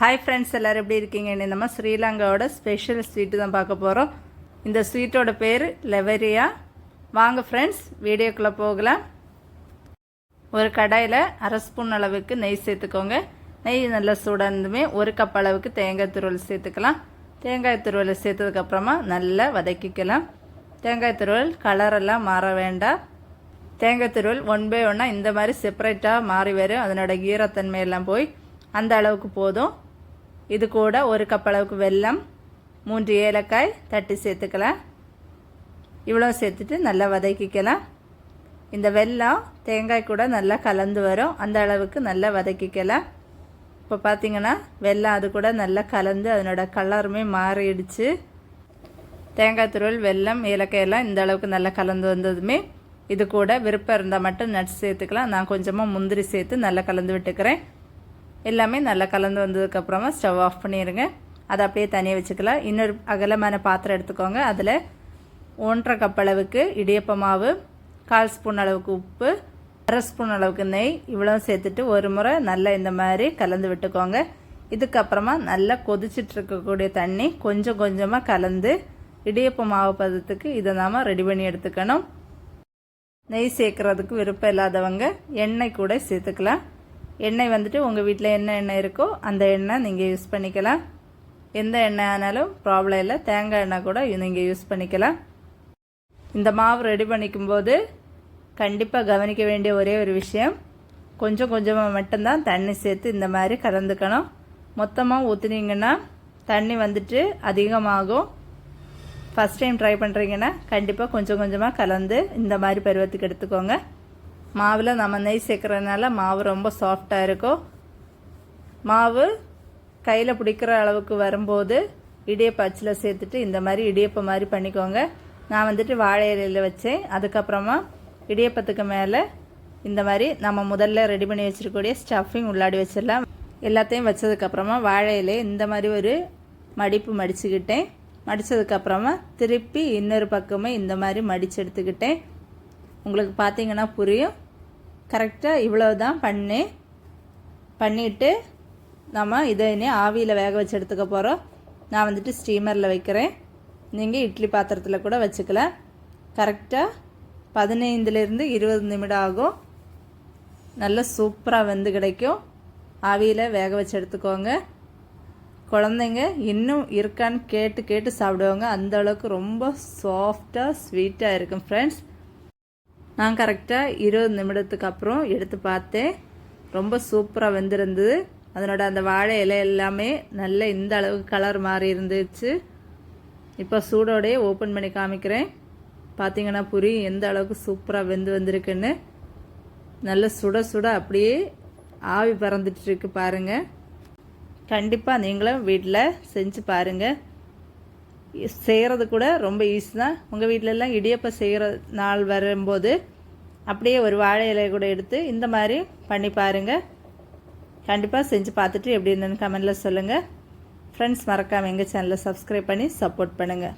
Hi friends எல்லோரும் எப்படி இருக்கீங்க? இன்னைக்கு நம்ம ஸ்ரீலங்காவோட ஸ்பெஷல் ஸ்வீட்டு தான் பார்க்க போகிறோம் இந்த ஸ்வீட்டோட பேர் லெவரியா. வாங்க ஃப்ரெண்ட்ஸ் வீடியோக்குள்ளே போகலாம். ஒரு கடாயில் அரை ஸ்பூன் அளவுக்கு நெய் சேர்த்துக்கோங்க. நெய் நல்லா சூடானதுமே ஒரு கப் அளவுக்கு தேங்காய் துருவல் சேர்த்துக்கலாம். தேங்காய் துருவல் சேர்த்ததுக்கப்புறமா நல்லா வதக்கிக்கலாம். தேங்காய் துருவல் கலரெல்லாம் மாற வேண்டாம். தேங்காய் துருவல் ஒன் பை ஒன்னாக இந்த மாதிரி செப்பரேட்டாக மாறி வரும். அதனோட ஈரத்தன்மை எல்லாம் போய் அந்த அளவுக்கு போதும். இது கூட ஒரு கப் அளவுக்கு வெல்லம் மூன்று ஏலக்காய் தட்டி சேர்த்துக்கலாம். இவ்வளோ சேர்த்துட்டு நல்லா வதக்கிக்கலாம். இந்த வெல்லம் தேங்காய் கூட நல்லா கலந்து வரும். அந்த அளவுக்கு நல்லா வதக்கிக்கலாம். இப்போ பார்த்தீங்கன்னா வெல்லம் அது கூட நல்லா கலந்து அதனோட கலருமே மாறிடுச்சு. தேங்காய் துருவல் வெல்லம் ஏலக்காய் எல்லாம் இந்த அளவுக்கு நல்லா கலந்து வந்ததுமே இது கூட விருப்பம் இருந்தால் மட்டும் நட்ஸ் சேர்த்துக்கலாம். நான் கொஞ்சமாக முந்திரி சேர்த்து நல்லா கலந்து விட்டுக்கிறேன். எல்லாமே நல்லா கலந்து வந்ததுக்கப்புறமா ஸ்டவ் ஆஃப் பண்ணிடுங்க அதை அப்படியே தனியாக வச்சுக்கலாம். இன்னொரு அகலமான பாத்திரம் எடுத்துக்கோங்க. அதில் ஒன்றரை கப் அளவுக்கு இடியப்ப மாவு கால் ஸ்பூன் அளவுக்கு உப்பு அரை ஸ்பூன் அளவுக்கு நெய் இவ்வளோ சேர்த்துட்டு ஒரு முறை நல்லா இந்த மாதிரி கலந்து விட்டுக்கோங்க. இதுக்கப்புறமா நல்லா கொதிச்சுட்டு இருக்கக்கூடிய தண்ணி கொஞ்சம் கொஞ்சமாக கலந்து இடியப்ப மாவு பதத்துக்கு இதை நாம் ரெடி பண்ணி எடுத்துக்கணும். நெய் சேர்க்குறதுக்கு விருப்பம் இல்லாதவங்க எண்ணெய் கூட சேர்த்துக்கலாம். எண்ணெய் வந்துட்டு உங்கள் வீட்டில் என்ன எண்ணெய் இருக்கோ அந்த எண்ணெய் நீங்கள் யூஸ் பண்ணிக்கலாம். எந்த எண்ணெய் ஆனாலும் ப்ராப்ளம் இல்லை. தேங்காய் எண்ணெய் கூட நீங்கள் யூஸ் பண்ணிக்கலாம். இந்த மாவு ரெடி பண்ணிக்கும்போது கண்டிப்பாக கவனிக்க வேண்டிய ஒரே ஒரு விஷயம் கொஞ்சம் கொஞ்சமாக மட்டும்தான் தண்ணி சேர்த்து இந்த மாதிரி கலந்துக்கணும். மொத்தமாக ஊற்றுனீங்கன்னா தண்ணி வந்துட்டு அதிகமாகும். ஃபஸ்ட் டைம் ட்ரை பண்ணுறீங்கன்னா கண்டிப்பாக கொஞ்சம் கொஞ்சமாக கலந்து இந்த மாதிரி பருவத்துக்கு எடுத்துக்கோங்க. மாவில் நம்ம நெய் சேர்க்குறதுனால மாவு ரொம்ப சாஃப்டாக இருக்கும் மாவு கையில் பிடிக்கிற அளவுக்கு வரும்போது இடியப்ப அச்சில் சேர்த்துட்டு இந்த மாதிரி இடியப்ப மாதிரி பண்ணிக்கோங்க. நான் வந்துட்டு வாழை இலையில் வச்சேன். அதுக்கப்புறமா இடியப்பத்துக்கு மேலே இந்த மாதிரி நம்ம முதல்ல ரெடி பண்ணி வச்சுருக்கக்கூடிய ஸ்டஃபிங் உள்ளாடி வச்சிடலாம். எல்லாத்தையும் வச்சதுக்கப்புறமா வாழை இலையை இந்த மாதிரி ஒரு மடிப்பு மடிச்சுக்கிட்டேன். மடித்ததுக்கப்புறமா திருப்பி இன்னொரு பக்கமே இந்த மாதிரி மடித்து எடுத்துக்கிட்டேன். உங்களுக்கு பார்த்தீங்கன்னா புரியும். கரெக்டாக இவ்வளோ தான் பண்ணேன் பண்ணிவிட்டு நம்ம இதை இனி ஆவியில் வேக வச்சு எடுத்துக்க போகிறோம் நான் வந்துட்டு ஸ்டீமரில் வைக்கிறேன். நீங்கள் இட்லி பாத்திரத்தில் கூட வச்சுக்கலாம். கரெக்டாக பதினைந்துலேருந்து இருபது நிமிடம் ஆகும். நல்லா சூப்பராக வெந்து கிடைக்கும். ஆவியில் வேக வச்சு எடுத்துக்கோங்க. குழந்தைங்க இன்னும் இருக்கான்னு கேட்டு கேட்டு சாப்பிடுவாங்க. அந்த அளவுக்கு ரொம்ப சாஃப்டாக ஸ்வீட்டாக இருக்கும் ஃப்ரெண்ட்ஸ் நான் கரெக்டாக இருபது நிமிடத்துக்கு அப்புறம் எடுத்து பார்த்தேன். ரொம்ப சூப்பராக வெந்திருந்தது. அதனோட அந்த வாழை இலை எல்லாமே நல்ல இந்த அளவுக்கு கலர் மாறி இருந்துச்சு. இப்போ சூடோடையே ஓப்பன் பண்ணி காமிக்கிறேன். பார்த்தீங்கன்னா புரியும் எந்த அளவுக்கு சூப்பராக வெந்து வந்திருக்குன்னு. நல்ல சுட சுட அப்படியே ஆவி பறந்துட்டுருக்கு பாருங்கள் கண்டிப்பாக நீங்களும் வீட்டில் செஞ்சு பாருங்கள் செய்கிறது கூட ரொம்ப ஈஸி தான். உங்கள் வீட்டிலலாம் இடியப்பம் செய்கிற நாள் வரும்போது அப்படியே ஒரு வாழை இலையை கூட எடுத்து இந்த மாதிரி பண்ணி பாருங்கள் கண்டிப்பாக செஞ்சு பார்த்துட்டு எப்படி இருந்ததுன்னு கமெண்டில் சொல்லுங்கள் ஃப்ரெண்ட்ஸ் மறக்காமல் எங்கள் சேனலை சப்ஸ்கிரைப் பண்ணி சப்போர்ட் பண்ணுங்கள்